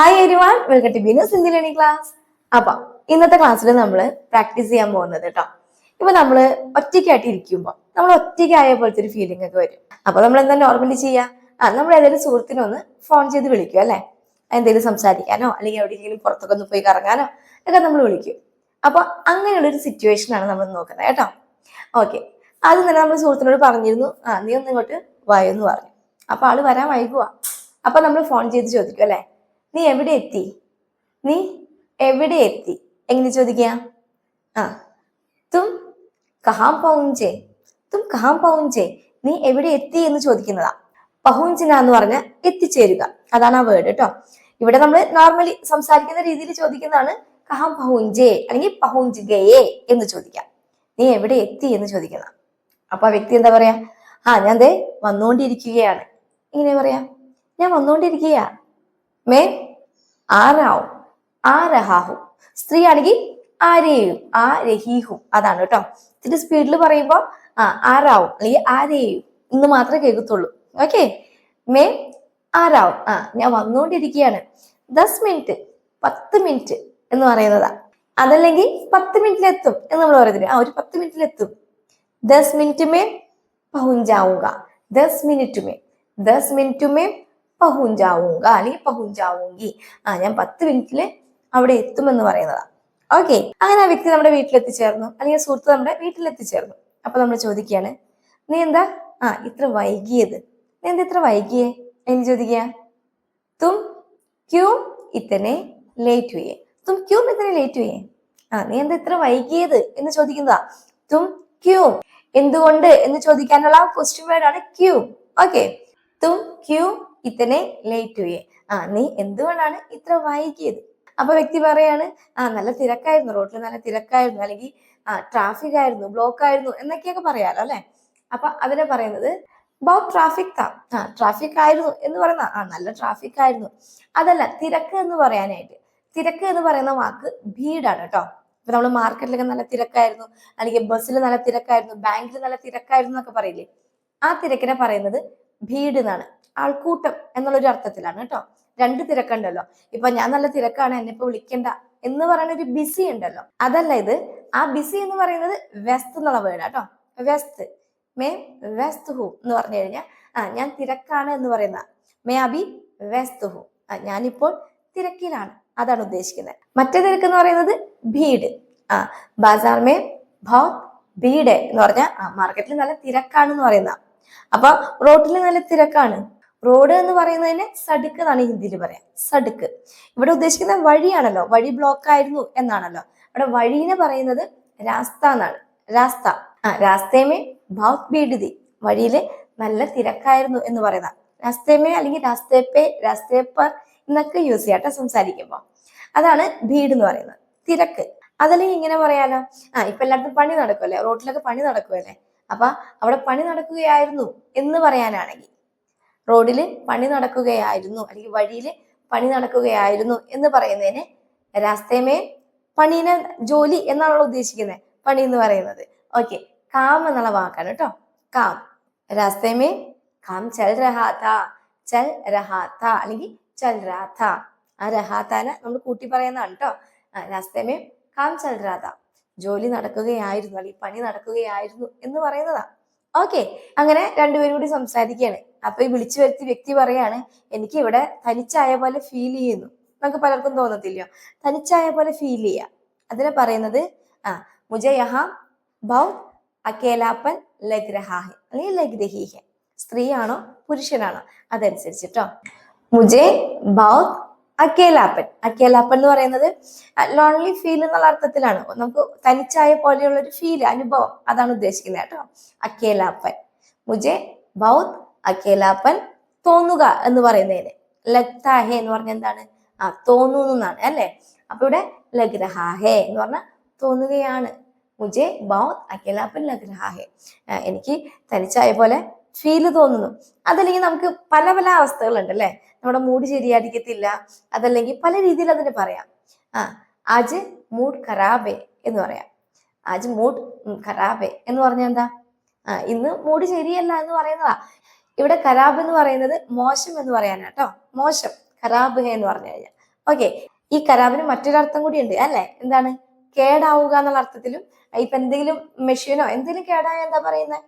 Hi everyone welcome to Beena's Hindi learning class അപ്പൊ ഇന്നത്തെ ക്ലാസ്സിൽ നമ്മൾ പ്രാക്ടീസ് ചെയ്യാൻ പോകുന്നത് കേട്ടോ ഇപ്പൊ നമ്മൾ ഒറ്റയ്ക്കായിട്ട് ഇരിക്കുമ്പോൾ നമ്മൾ ഒറ്റയ്ക്കായ പോലത്തെ ഒരു ഫീലിംഗ് ഒക്കെ വരും. അപ്പൊ നമ്മൾ എന്താ നോർമലി ചെയ്യാ? ആ നമ്മൾ ഏതെങ്കിലും സുഹൃത്തിനൊന്ന് ഫോൺ ചെയ്ത് വിളിക്കും അല്ലെ? എന്തെങ്കിലും സംസാരിക്കാനോ അല്ലെങ്കിൽ എവിടെയെങ്കിലും പുറത്തൊക്കെ ഒന്ന് പോയി കറങ്ങാനോ ഒക്കെ നമ്മൾ വിളിക്കും. അപ്പൊ അങ്ങനെയുള്ള ഒരു സിറ്റുവേഷൻ ആണ് നമ്മൾ നോക്കുന്നത് കേട്ടോ. ഓക്കെ ആദ്യം തന്നെ നമ്മൾ സുഹൃത്തിനോട് പറഞ്ഞിരുന്നു. ആ നീ ഒന്ന് ഇങ്ങോട്ട് വായോ എന്ന് പറഞ്ഞു. അപ്പൊ ആൾ വരാൻ വൈകുവാ. അപ്പൊ നമ്മൾ ഫോൺ ചെയ്ത് ചോദിക്കും അല്ലെ? നീ എവിടെ എത്തി? നീ എവിടെ എത്തി? എങ്ങനെ ചോദിക്കുക ആ തും കഹാം പൗഞ്ചേ തും കഹാം പൗഞ്ചേ നീ എവിടെ എത്തി എന്ന് ചോദിക്കുന്നതാ. പഹുഞ്ചിന എന്ന് പറഞ്ഞ എത്തിച്ചേരുക. അതാണ് ആ വേർഡ് കേട്ടോ ഇവിടെ നമ്മൾ നോർമലി സംസാരിക്കുന്ന രീതിയിൽ ചോദിക്കുന്നതാണ് കഹാം പഹുഞ്ചേ അല്ലെങ്കിൽ പഹുഞ്ച് ഗയേ എന്ന് ചോദിക്കാം. നീ എവിടെ എത്തി എന്ന് ചോദിക്കുന്ന അപ്പൊ ആ വ്യക്തി എന്താ പറയാ? ആ ഞാൻ ദേ വന്നുകൊണ്ടിരിക്കുകയാണ് ഇങ്ങനെ പറയാ? ഞാൻ വന്നുകൊണ്ടിരിക്കുകയാ മേ ആരാവും? ആ രഹാഹു സ്ത്രീ ആണെങ്കിൽ ആരെയും ആ രഹീഹും അതാണ് കേട്ടോ ഇത്തിരി സ്പീഡിൽ പറയുമ്പോ ആ ആരാവും അല്ലെങ്കിൽ ആരെയും ഇന്ന് മാത്രമേ കേൾക്കത്തുള്ളൂ. Okay may ആരാവും? ആ ഞാൻ വന്നുകൊണ്ടിരിക്കുകയാണ്. ദസ് മിനിറ്റ് പത്ത് മിനിറ്റ് എന്ന് പറയുന്നതാ. അതല്ലെങ്കിൽ പത്ത് മിനിറ്റിലെത്തും എന്ന് നമ്മൾ പറയുന്നത് ആ ഒരു പത്ത് മിനിറ്റിലെത്തും. ദസ് മിനിറ്റ് മേ പഹുഞ്ചാവുക ദസ് മിനിറ്റ് മേ. ദസ് മിനിറ്റ് മേ പഹുഞ്ചാവുക അല്ലെങ്കിൽ പഹുഞ്ചാവുങ്കി. ആ ഞാൻ പത്ത് മിനിറ്റിൽ അവിടെ എത്തുമെന്ന് പറയുന്നതാണ് ഓക്കെ. അങ്ങനെ ആ വ്യക്തി നമ്മുടെ വീട്ടിലെത്തിച്ചേർന്നു. അല്ലെങ്കിൽ സുഹൃത്ത് നമ്മുടെ വീട്ടിലെത്തിച്ചേർന്നു. അപ്പൊ നമ്മൾ ചോദിക്കുകയാണ് നീ എന്താ? ആ ഇത്ര വൈകിയത്. നീ എന്താ ഇത്ര വൈകിയേ? എന്ന് ചോദിക്കുക തും ക്യൂ ഇത്തനെ ലേറ്റ് ഹുയേ തും ക്യൂ ഇത്തനെ ലേറ്റ് ഹുയേ ആ നീ എന്താ ഇത്ര വൈകിയത്? എന്ന് ചോദിക്കുന്നതാ. തും ക്യൂ. എന്തുകൊണ്ട്? എന്ന് ചോദിക്കാനുള്ള ക്വസ്റ്റ്യൻ വേർഡ് ആണ് ക്യൂ. ഓക്കെ. തും ക്യൂ ഇത്തനെ ലേറ്റ് ഹുയേ ആ നീ എന്തുകൊണ്ടാണ് ഇത്ര വൈകിയത്? അപ്പൊ വ്യക്തി പറയാണ് ആ നല്ല തിരക്കായിരുന്നു റോഡിൽ നല്ല തിരക്കായിരുന്നു. അല്ലെങ്കിൽ ആ ട്രാഫിക് ആയിരുന്നു ബ്ലോക്ക് ആയിരുന്നു എന്നൊക്കെയൊക്കെ പറയാലോ അല്ലെ? അപ്പൊ അതിനെ പറയുന്നത് ബൗ ട്രാഫിക് താ. ആ ട്രാഫിക് ആയിരുന്നു എന്ന് പറയുന്ന ആ നല്ല ട്രാഫിക് ആയിരുന്നു. അതല്ല തിരക്ക് എന്ന് പറയാനായിട്ട്. തിരക്ക് എന്ന് പറയുന്ന വാക്ക് ഭീടാണ് കേട്ടോ ഇപ്പൊ നമ്മൾ മാർക്കറ്റിലൊക്കെ നല്ല തിരക്കായിരുന്നു അല്ലെങ്കിൽ ബസ്സിൽ നല്ല തിരക്കായിരുന്നു ബാങ്കിൽ നല്ല തിരക്കായിരുന്നു എന്നൊക്കെ പറയില്ലേ? ആ തിരക്കിനെ പറയുന്നത് ഭീഡ് എന്നാണ്. ആൾക്കൂട്ടം എന്നുള്ളൊരു അർത്ഥത്തിലാണ് കേട്ടോ. രണ്ട് തിരക്കുണ്ടല്ലോ. ഇപ്പൊ ഞാൻ നല്ല തിരക്കാണ് എന്നെ ഇപ്പൊ വിളിക്കണ്ട എന്ന് പറയുന്ന ഒരു ബിസി ഉണ്ടല്ലോ. അതല്ല ഇത്. ആ ബിസി എന്ന് പറയുന്നത് വെസ്ത് എന്നുള്ള വേർഡ് കേട്ടോ. വെസ്ത് മേ വെസ്ത് ഹു എന്ന് പറഞ്ഞു കഴിഞ്ഞാൽ ആ ഞാൻ തിരക്കാണ് എന്ന് പറയുന്ന. മേ അബി വെസ്ത് ഹു. ആ ഞാനിപ്പോൾ തിരക്കിലാണ്. അതാണ് ഉദ്ദേശിക്കുന്നത്. മറ്റേ തിരക്ക് എന്ന് പറയുന്നത് ഭീഡ് ആ ബാസാർ മേ ഭോ ഭീഡ് എന്ന് പറഞ്ഞാൽ ആ മാർക്കറ്റിൽ നല്ല തിരക്കാണ് എന്ന് പറയുന്ന. അപ്പൊ റോട്ടിൽ നല്ല തിരക്കാണ്. റോഡ് എന്ന് പറയുന്നതിന് സടുക്ക് എന്നാണ് ഹിന്ദിയിൽ പറയാം. സടുക്ക്. ഇവിടെ ഉദ്ദേശിക്കുന്ന വഴിയാണല്ലോ. വഴി ബ്ലോക്ക് ആയിരുന്നു എന്നാണല്ലോ. അവിടെ വഴീനെ പറയുന്നത് രാസ്ത എന്നാണ്. രാസ്ത. ആ രാസ്തേമേ ഭൗത് ബീഡിതി. വഴിയിൽ നല്ല തിരക്കായിരുന്നു എന്ന് പറയുന്ന രാസ്തേമേ അല്ലെങ്കിൽ രാസ്തേപ്പേ രാസ്തേപ്പർ എന്നൊക്കെ യൂസ് ചെയ്യാട്ടോ സംസാരിക്കുമ്പോൾ അതാണ് ഭീഡ് എന്ന് പറയുന്നത്. തിരക്ക്. അതല്ലെങ്കിൽ ഇങ്ങനെ പറയാലോ. ആ ഇപ്പൊ എല്ലായിടത്തും പണി നടക്കുമല്ലേ റോഡിലൊക്കെ പണി നടക്കുമല്ലേ അപ്പൊ അവിടെ പണി നടക്കുകയായിരുന്നു എന്ന് പറയാനാണെങ്കിൽ റോഡിൽ പണി നടക്കുകയായിരുന്നു. അല്ലെങ്കിൽ വഴിയിൽ പണി നടക്കുകയായിരുന്നു എന്ന് പറയുന്നതിന് രാസ്തേമേ പണീനെ ജോലി എന്നാണല്ലോ ഉദ്ദേശിക്കുന്നത് പണി എന്ന് പറയുന്നത്. ഓക്കെ. കാം എന്നുള്ള വാക്കാണ് കേട്ടോ കാം. രാസ്തേമേ കാം ചൽ രഹാത്ത ചൽ രഹാത്ത അല്ലെങ്കിൽ ചൽ രാത്ത ആ രഹാത്താന നമ്മൾ കൂട്ടി പറയുന്നതാണ് കേട്ടോ രാസ്തേമേ കാം ചൽ രാത്ത ജോലി നടക്കുകയായിരുന്നു. അല്ലെങ്കിൽ പണി നടക്കുകയായിരുന്നു എന്ന് പറയുന്നതാ. ഓക്കെ അങ്ങനെ രണ്ടുപേരും കൂടി സംസാരിക്കുകയാണ്. അപ്പൊ ഈ വിളിച്ചു വരുത്തി വ്യക്തി പറയാണ് എനിക്ക് ഇവിടെ തനിച്ചായ പോലെ ഫീൽ ചെയ്യുന്നു. നമുക്ക് പലർക്കും തോന്നത്തില്ലയോ? തനിച്ചായ പോലെ ഫീൽ ചെയ്യാം. അതിനെ പറയുന്നത് ആ മുജ ഭൗ അക്കേലാപ്പൻ ലഗ് രഹാഹെ അല്ലെങ്കിൽ ലഗ് രഹീഹെ സ്ത്രീയാണോ പുരുഷനാണോ? അതനുസരിച്ചിട്ടോ മുജെ ബൗത്ത് അക്കേലാപ്പൻ. അക്കേലാപ്പൻ എന്ന് പറയുന്നത് ലോൺലി ഫീൽ എന്നുള്ള അർത്ഥത്തിലാണ്. നമുക്ക് തനിച്ചായ പോലെയുള്ള ഒരു ഫീൽ അനുഭവം അതാണ് ഉദ്ദേശിക്കുന്നത് കേട്ടോ. അക്കേലാപ്പൻ. മുജെ ബൗത്ത് അക്കേലാപ്പൻ തോന്നുക എന്ന് പറയുന്നതിന്. ലഗ്താഹെ എന്ന് പറഞ്ഞ എന്താണ്? ആ തോന്നുന്നു എന്നാണ് അല്ലെ? അപ്പൊ ഇവിടെ ലഗ്രഹാഹെ എന്ന് പറഞ്ഞാൽ തോന്നുകയാണ്. മുജെ ബൗത്ത് അക്കേലാപ്പൻ ലഗ്രഹാഹെ എനിക്ക് തനിച്ചായ പോലെ ഫീൽ തോന്നുന്നു. അതല്ലെങ്കിൽ നമുക്ക് പല പല അവസ്ഥകളുണ്ട് അല്ലെ നമ്മുടെ മൂഡ് ശരിയായിരിക്കത്തില്ല. അതല്ലെങ്കിൽ പല രീതിയിൽ അതിന് പറയാം. ആ ആജ് മൂഡ് ഖരാബേ എന്ന് പറയാം. ആജ് മൂഡ് ഖരാബേ എന്ന് പറഞ്ഞാൽ എന്താ? ആ ഇന്ന് മൂഡ് ശരിയല്ല എന്ന് പറയുന്നതാ. ഇവിടെ ഖരാബ് എന്ന് പറയുന്നത് മോശം എന്ന് പറയാനാട്ടോ മോശം ഖരാബ് എന്ന് പറഞ്ഞു കഴിഞ്ഞാൽ. ഓക്കെ ഈ ഖരാബിന് മറ്റൊരർത്ഥം കൂടി ഉണ്ട് അല്ലെ? എന്താണ്? കേടാവുക എന്നുള്ള അർത്ഥത്തിലും ഇപ്പൊ എന്തെങ്കിലും മെഷീനോ എന്തെങ്കിലും കേടായ എന്താ പറയുന്നത്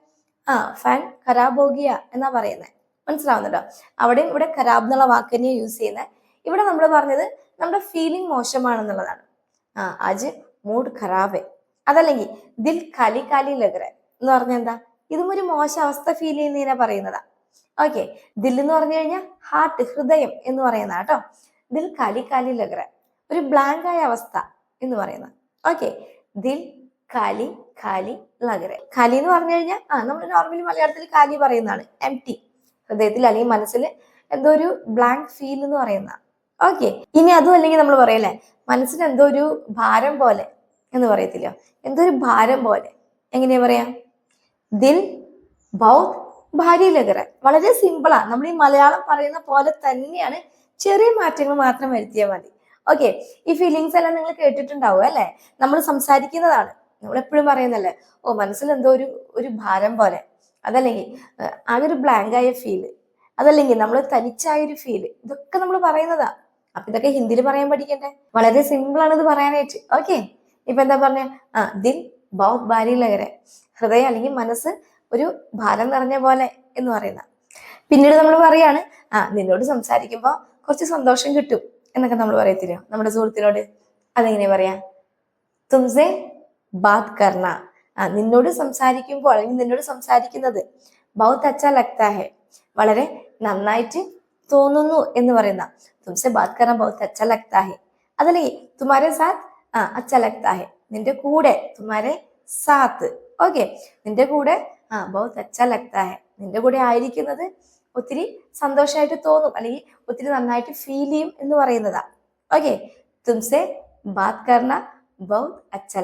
ആ ഫാൻ ഖരാബ് ഹോഗിയ എന്നാ പറയുന്നത് മനസ്സിലാവുന്നുണ്ടോ? അവിടെയും ഇവിടെ ഖരാബ് എന്നുള്ള വാക്ക് തന്നെയാണ് യൂസ് ചെയ്യുന്നത് ഇവിടെ നമ്മൾ പറഞ്ഞത് നമ്മുടെ ഫീലിംഗ് മോശമാണെന്നുള്ളതാണ്. ആ അജ് മൂഡ് ഖരാബെ. അതല്ലെങ്കിൽ ദിൽ കലി കാലി ലഗ്ര എന്ന് പറഞ്ഞാൽ എന്താ? ഇതും ഒരു മോശ അവസ്ഥ ഫീൽ ചെയ്യുന്നതിനെ പറയുന്നതാ. ഓക്കെ ദിൽ എന്ന് പറഞ്ഞു കഴിഞ്ഞാൽ ഹാർട്ട് ഹൃദയം എന്ന് പറയുന്ന കേട്ടോ. ദിൽ കാലി കാലി ലഗ്ര ഒരു ബ്ലാങ്ക് ആയ അവസ്ഥ എന്ന് പറയുന്നത്. ഓക്കെ ദിൽ കാലി കാലി നഗരം കാലി എന്ന് പറഞ്ഞു കഴിഞ്ഞാൽ ആ നമ്മൾ നോർമലി മലയാളത്തിൽ കാലി പറയുന്നതാണ്. എം ടി ഹൃദയത്തിൽ അല്ലെങ്കിൽ മനസ്സിൽ എന്തോ ഒരു ബ്ലാങ്ക് ഫീൽ എന്ന് പറയുന്ന ഓക്കെ ഇനി അതും അല്ലെങ്കിൽ നമ്മൾ പറയല്ലേ മനസ്സിന് എന്തോ ഒരു ഭാരം പോലെ എന്ന് പറയത്തില്ല എന്തോ ഒരു ഭാരം പോലെ. എങ്ങനെയാ പറയാ? ദിൽ ബൗത്ത് ഭാര്യ ലഗറ വളരെ സിമ്പിളാ നമ്മൾ ഈ മലയാളം പറയുന്ന പോലെ തന്നെയാണ് ചെറിയ മാറ്റങ്ങൾ മാത്രം വരുത്തിയാൽ മതി. ഓക്കെ ഈ ഫീലിങ്സ് എല്ലാം നിങ്ങൾ കേട്ടിട്ടുണ്ടാവും അല്ലെ? നമ്മൾ സംസാരിക്കുന്നതാണ്. നമ്മൾ എപ്പോഴും പറയുന്നല്ലേ ഓ മനസ്സിൽ എന്തോ ഒരു ഒരു ഭാരം പോലെ. അതല്ലെങ്കിൽ ആ ഒരു ബ്ലാങ്ക് ആയ ഫീൽ അതല്ലെങ്കിൽ നമ്മൾ തനിച്ചായ ഒരു ഫീൽ ഇതൊക്കെ നമ്മൾ പറയുന്നതാ. അപ്പൊ ഇതൊക്കെ ഹിന്ദിയിൽ പറയാൻ പഠിക്കണ്ടേ? വളരെ സിമ്പിൾ ആണ് ഇത് പറയാനായിട്ട്. ഓക്കെ ഇപ്പൊ എന്താ പറഞ്ഞ? ആ ദിൽ ബൗത്ത് ഭാരി ലഹരെ. ഹൃദയം അല്ലെങ്കിൽ മനസ്സ് ഒരു ഭാരം നിറഞ്ഞ പോലെ എന്ന് പറയുന്ന. പിന്നീട് നമ്മൾ പറയാണ് ആ നിന്നോട് സംസാരിക്കുമ്പോൾ കുറച്ച് സന്തോഷം കിട്ടും എന്നൊക്കെ നമ്മൾ പറയത്തില്ലോ? നമ്മുടെ സുഹൃത്തിനോട് അതെങ്ങനെ പറയാ? തുംസെ ബാത് കർണ. നിന്നോട് സംസാരിക്കുമ്പോൾ അല്ലെങ്കിൽ നിന്നോട് സംസാരിക്കുന്നത് ബൗത്ത് അച്ഛ ലഗ്താ ഹെ. വളരെ നന്നായിട്ട് തോന്നുന്നു എന്ന് പറയുന്ന. തുംസെ ബാത് കർണ ബൗത്ത് അച്ഛ ലഗ്താ ഹെ. അതല്ലെങ്കിൽ തുമാരെ സാത്ത് ആ ലഗ്താ ഹെ. നിന്റെ കൂടെ തുമാരെ സാത്ത്. ഓക്കെ നിന്റെ കൂടെ ആ ബൗത്ത് അച്ഛ ലഗ്താ ഹെ. നിന്റെ കൂടെ ആയിരിക്കുന്നത് ഒത്തിരി സന്തോഷമായിട്ട് തോന്നും. അല്ലെങ്കിൽ ഒത്തിരി നന്നായിട്ട് ഫീൽ ചെയ്യും എന്ന് പറയുന്നതാ. ഓക്കെ തുംസെ ബാത് കർണ ബൗത്ത് അച്ഛ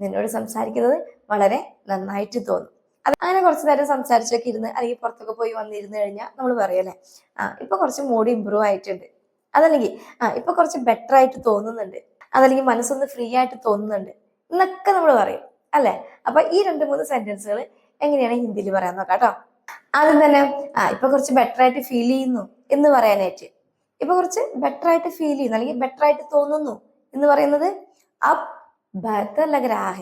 നിന്നോട് സംസാരിക്കുന്നത് വളരെ നന്നായിട്ട് തോന്നും. അത് അങ്ങനെ കുറച്ച് നേരം സംസാരിച്ചൊക്കെ ഇരുന്ന് അല്ലെങ്കിൽ പുറത്തൊക്കെ പോയി വന്നിരുന്ന് കഴിഞ്ഞാൽ നമ്മൾ പറയല്ലേ ആ ഇപ്പൊ കുറച്ച് മൂഡ് ഇമ്പ്രൂവ് ആയിട്ടുണ്ട്. അതല്ലെങ്കിൽ ആ ഇപ്പൊ കുറച്ച് ബെറ്റർ ആയിട്ട് തോന്നുന്നുണ്ട്. അതല്ലെങ്കിൽ മനസ്സൊന്ന് ഫ്രീ ആയിട്ട് തോന്നുന്നുണ്ട് എന്നൊക്കെ നമ്മൾ പറയും അല്ലെ? അപ്പൊ ഈ രണ്ട് മൂന്ന് സെന്റൻസുകൾ എങ്ങനെയാണ് ഹിന്ദിയിൽ പറയാൻ നോക്കാം കേട്ടോ. ആദ്യം തന്നെ ആ ഇപ്പൊ കുറച്ച് ബെറ്റർ ആയിട്ട് ഫീൽ ചെയ്യുന്നു എന്ന് പറയാനായിട്ട്. ഇപ്പൊ കുറച്ച് ബെറ്റർ ആയിട്ട് ഫീൽ ചെയ്യുന്നു അല്ലെങ്കിൽ ബെറ്റർ ആയിട്ട് തോന്നുന്നു എന്ന് പറയുന്നത് അബ് ബെഹത്തർ ലഗ് രഹാ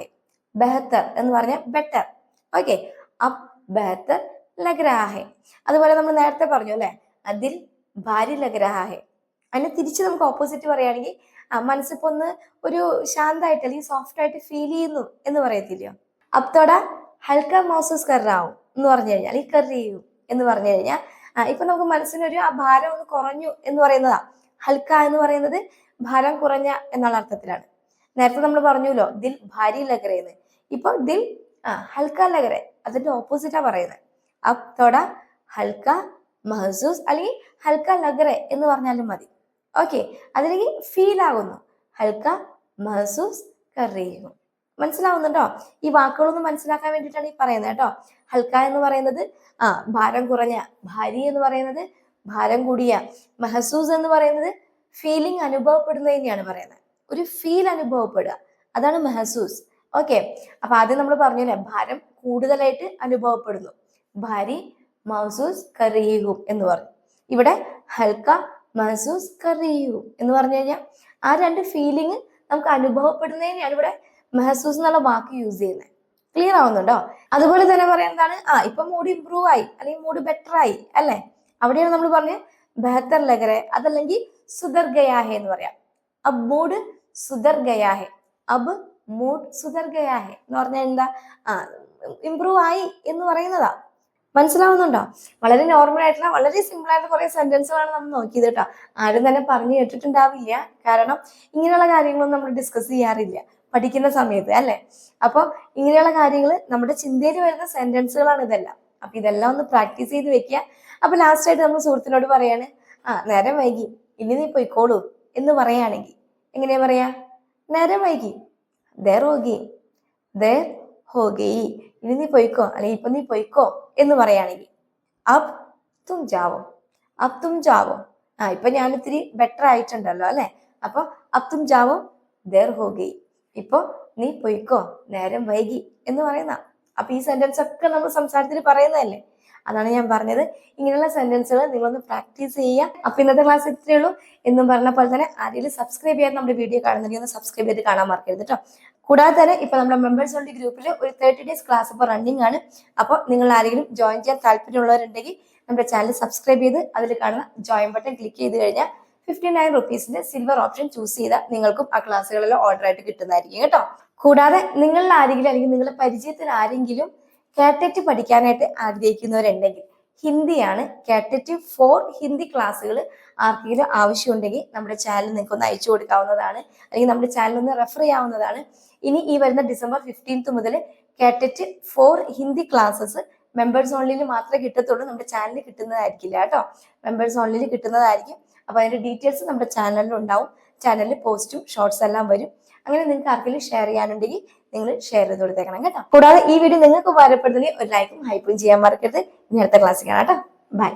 ബെഹത്തർ എന്ന് പറഞ്ഞാൽ ബെറ്റർ ഓക്കെ അബ് ബെഹത്തർ ലഗ് രഹാ അതുപോലെ നമ്മൾ നേരത്തെ പറഞ്ഞു അല്ലെ? അതിൽ ഭാര്യ ലഗ് രഹാ ഹെ അതിനെ തിരിച്ച് നമുക്ക് ഓപ്പോസിറ്റ് പറയുകയാണെങ്കിൽ മനസ്സിപ്പോ ഒന്ന് ഒരു ശാന്തമായിട്ട് അല്ലെങ്കിൽ സോഫ്റ്റ് ആയിട്ട് ഫീൽ ചെയ്യുന്നു എന്ന് പറയത്തില്ലയോ? അപ്തോട ഹൽക്ക മോസസ് കറാവും എന്ന് പറഞ്ഞു കഴിഞ്ഞാൽ ഈ കറി ചെയ്യും എന്ന് പറഞ്ഞു കഴിഞ്ഞാൽ ഇപ്പൊ നമുക്ക് മനസ്സിനൊരു ആ ഭാരം ഒന്ന് കുറഞ്ഞു എന്ന് പറയുന്നതാ. ഹൽക്ക എന്ന് പറയുന്നത് ഭാരം കുറഞ്ഞ എന്നുള്ള അർത്ഥത്തിലാണ്. നേരത്തെ നമ്മൾ പറഞ്ഞല്ലോ ദിൽ ഭാരി ലഗറേന്ന് ഇപ്പൊ ദിൽ ആ ഹൽക്ക ലഗറെ അതിന്റെ ഓപ്പോസിറ്റാ പറയുന്നത് അബ് തൊട ഹൽക്ക മഹസൂസ് അല്ലെങ്കിൽ ഹൽക്ക ലഗറെ എന്ന് പറഞ്ഞാലും മതി. ഓക്കെ അതിലേക്ക് ഫീൽ ആകുന്നു. ഹൽക്ക മഹസൂസ് കറിയുന്നു മനസ്സിലാവുന്നുണ്ടോ? ഈ വാക്കുകളൊന്നും മനസ്സിലാക്കാൻ വേണ്ടിയിട്ടാണ് ഈ പറയുന്നത് കേട്ടോ. ഹൽക്ക എന്ന് പറയുന്നത് ആ ഭാരം കുറഞ്ഞ ഭാരി എന്ന് പറയുന്നത് ഭാരം കൂടിയ മഹസൂസ് എന്ന് പറയുന്നത് ഫീലിംഗ് അനുഭവപ്പെടുന്നതിനെയാണ് പറയുന്നത് ഒരു ഫീൽ അനുഭവപ്പെടുക. അതാണ് മെഹസൂസ്. ഓക്കെ അപ്പൊ ആദ്യം നമ്മൾ പറഞ്ഞല്ലേ ഭാരം കൂടുതലായിട്ട് അനുഭവപ്പെടുന്നു. ഭാരി മഹസൂസ് കറിയും എന്ന് പറഞ്ഞു. ഇവിടെ ഹൽക്ക മഹസൂസ് കറിയും എന്ന് പറഞ്ഞു കഴിഞ്ഞാൽ ആ രണ്ട് ഫീലിംഗ് നമുക്ക് അനുഭവപ്പെടുന്നതിനെയാണ് ഇവിടെ മെഹസൂസ് എന്നുള്ള വാക്ക് യൂസ് ചെയ്യുന്നത്. ക്ലിയർ ആവുന്നുണ്ടോ? അതുപോലെ തന്നെ പറയുന്നതാണ് ആ ഇപ്പൊ മൂഡ് ഇമ്പ്രൂവ് ആയി അല്ലെങ്കിൽ മൂഡ് ബെറ്റർ ആയി അല്ലെ? അവിടെയാണ് നമ്മൾ പറഞ്ഞ് ബെഹത്തർ ലഗരെ അതല്ലെങ്കിൽ സുദർഗയാഹെ എന്ന് പറയാം. അബ് മൂഡ് സുധർ ഗയാഹെ അബ് മൂഡ് സുധർ ഗയാഹെ എന്ന് പറഞ്ഞാൽ എന്താ? ഇമ്പ്രൂവ് ആയി എന്ന് പറയുന്നതാ. മനസ്സിലാവുന്നുണ്ടോ? വളരെ നോർമൽ ആയിട്ടുള്ള വളരെ സിമ്പിൾ ആയിട്ടുള്ള കുറെ സെന്റൻസുകളാണ് നമ്മൾ നോക്കിയത് കേട്ടോ. ആരും തന്നെ പറഞ്ഞു കേട്ടിട്ടുണ്ടാവില്ല. കാരണം ഇങ്ങനെയുള്ള കാര്യങ്ങളൊന്നും നമ്മൾ ഡിസ്കസ് ചെയ്യാറില്ല. പഠിക്കുന്ന സമയത്ത് അല്ലെ? അപ്പോൾ ഇങ്ങനെയുള്ള കാര്യങ്ങൾ നമ്മുടെ ചിന്തയിൽ വരുന്ന സെന്റൻസുകളാണ് ഇതെല്ലാം. അപ്പൊ ഇതെല്ലാം ഒന്ന് പ്രാക്ടീസ് ചെയ്ത് വെക്കുക. അപ്പൊ ലാസ്റ്റ് ആയിട്ട് നമ്മൾ സുഹൃത്തിനോട് പറയാണ് ആ നേരം വൈകി. ഇനി നീ പോയിക്കോളൂ എന്ന് പറയുകയാണെങ്കിൽ എങ്ങനെയാ പറയാ? നേരം വൈകി. ദേർ ഹോഗി. ഇനി നീ പോയിക്കോ. അല്ലെങ്കിൽ ഇപ്പൊ നീ പോയിക്കോ എന്ന് പറയുകയാണെങ്കിൽ അബ് തും ജാവോ. അബ് തും ജാവോ. ആ ഇപ്പൊ ഞാൻ ഇത്തിരി ബെറ്റർ ആയിട്ടുണ്ടല്ലോ അല്ലെ? അപ്പൊ അബ് തും ജാവോ ദേർ ഹോഗി. ഇപ്പൊ നീ പോയിക്കോ. നേരം വൈകി എന്ന് പറയുന്ന അപ്പൊ ഈ സെന്റൻസ് ഒക്കെ നമ്മൾ സംസാരത്തിൽ പറയുന്നതല്ലേ? അതാണ് ഞാൻ പറഞ്ഞത്. ഇങ്ങനെയുള്ള സെന്റൻസുകൾ നിങ്ങളൊന്ന് പ്രാക്ടീസ് ചെയ്യുക. അപ്പൊ ഇന്നത്തെ ക്ലാസ് ഇത്രയേ ഉള്ളൂ. എന്നും പറഞ്ഞ പോലെ തന്നെ ആരെങ്കിലും സബ്സ്ക്രൈബ് ചെയ്യാൻ നമ്മുടെ വീഡിയോ കാണുന്നുണ്ടെങ്കിൽ ഒന്ന് സബ്സ്ക്രൈബ് ചെയ്ത് കാണാൻ മറക്കരുത് കേട്ടോ. കൂടാതെ തന്നെ ഇപ്പൊ നമ്മുടെ മെമ്പേഴ്സ് ഓൺലി ഗ്രൂപ്പിൽ ഒരു തേർട്ടി ഡേയ്സ് ക്ലാസ് ഇപ്പോൾ റണ്ണിങ് ആണ്. അപ്പോൾ നിങ്ങൾ ആരെങ്കിലും ജോയിൻ ചെയ്യാൻ താല്പര്യമുള്ളവരുണ്ടെങ്കിൽ നമ്മുടെ ചാനൽ സബ്സ്ക്രൈബ് ചെയ്ത് അതിൽ കാണുന്ന ജോയിൻ ബട്ടൺ ക്ലിക്ക് ചെയ്ത് കഴിഞ്ഞാൽ ഫിഫ്റ്റി നയൻ റുപ്പീസിന്റെ സിൽവർ ഓപ്ഷൻ ചൂസ് ചെയ്താൽ നിങ്ങൾക്കും ആ ക്ലാസ്സുകളിൽ ഓർഡർ ആയിട്ട് കിട്ടുന്നതായിരിക്കും കേട്ടോ. കൂടാതെ നിങ്ങളിൽ ആരെങ്കിലും അല്ലെങ്കിൽ നിങ്ങളുടെ പരിചയത്തിൽ ആരെങ്കിലും കാറ്ററ്റ് പഠിക്കാനായിട്ട് ആഗ്രഹിക്കുന്നവരുണ്ടെങ്കിൽ ഹിന്ദിയാണ് കാറ്ററ്റ് ഫോർ ഹിന്ദി ക്ലാസ്സുകൾ ആർക്കെങ്കിലും ആവശ്യമുണ്ടെങ്കിൽ നമ്മുടെ ചാനൽ നിങ്ങൾക്ക് ഒന്ന് അയച്ചു കൊടുക്കാവുന്നതാണ്. അല്ലെങ്കിൽ നമ്മുടെ ചാനൽ ഒന്ന് റെഫർ ചെയ്യാവുന്നതാണ്. ഇനി ഈ വരുന്ന ഡിസംബർ ഫിഫ്റ്റീൻത്ത് മുതൽ കാറ്ററ്റ് ഫോർ ഹിന്ദി ക്ലാസ്സസ് മെമ്പേഴ്സ് ഓൺലിയിൽ മാത്രമേ കിട്ടത്തുള്ളൂ. നമ്മുടെ ചാനലിൽ കിട്ടുന്നതായിരിക്കില്ല കേട്ടോ. മെമ്പേഴ്സ് ഓൺലിയിൽ കിട്ടുന്നതായിരിക്കും. അപ്പൊ അതിന്റെ ഡീറ്റെയിൽസ് നമ്മുടെ ചാനലിൽ ഉണ്ടാവും. ചാനലിൽ പോസ്റ്റും ഷോർട്സ് എല്ലാം വരും. അങ്ങനെ നിങ്ങൾക്ക് ആർക്കെങ്കിലും ഷെയർ ചെയ്യാനുണ്ടെങ്കിൽ നിങ്ങൾ ഷെയർ ചെയ്ത് കൊടുത്തേക്കണം കേട്ടോ. കൂടാതെ ഈ വീഡിയോ നിങ്ങൾക്ക് ഉപകാരപ്പെടുന്നെങ്കിൽ ഒരു ലൈക്കും ഹൈപ്പും ചെയ്യാൻ മറക്കരുത്. ഇനി അടുത്ത ക്ലാസ്സിൽ കാണാം കേട്ടോ. ബൈ